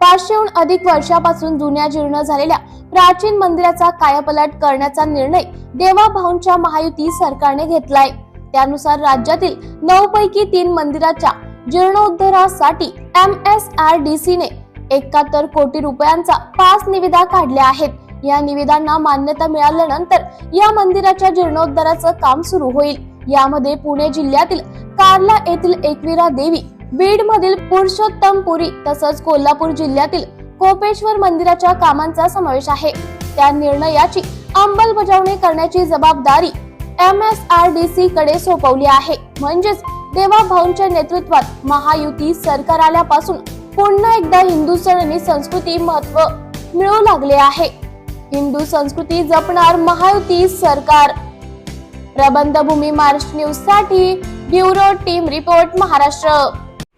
पाचशेहून अधिक वर्षापासून जुन्या जीर्ण झालेल्या प्राचीन मंदिराचा कायापलट करण्याचा निर्णय देवाभाऊंच्या महायुती सरकारने घेतलाय. त्यानुसार राज्यातील नऊ पैकी तीन मंदिराच्या जीर्णोद्धारासाठी M S R D C ने एकाहत्तर कोटी रुपयांचा पाच निविदा काढल्या आहेत. या निविदांना मान्यता मिळाल्यानंतर या मंदिराच्या जीर्णोद्धाराचं काम सुरू होईल. यामध्ये पुणे जिल्ह्यातील कार्ला येथील एकविरा देवी बीड मधील पुरुषोत्तमपुरी तसंच कोल्हापूर जिल्ह्यातील कोपेश्वर मंदिराच्या कामांचा समावेश आहे. त्या निर्णयाची अंमलबजावणी करण्याची जबाबदारी M S R D C कडे सोपवली आहे. म्हणजेच देवा भाऊंच्या नेतृत्वात महायुती सरकार आल्यापासून पुन्हा एकदा हिंदू सण आणि संस्कृती महत्त्व मिळू लागले आहे. हिंदू संस्कृती जपणार महायुती सरकार. प्रबंधभूमी मार्च न्यूजसाठी ब्युरो टीम रिपोर्ट महाराष्ट्र.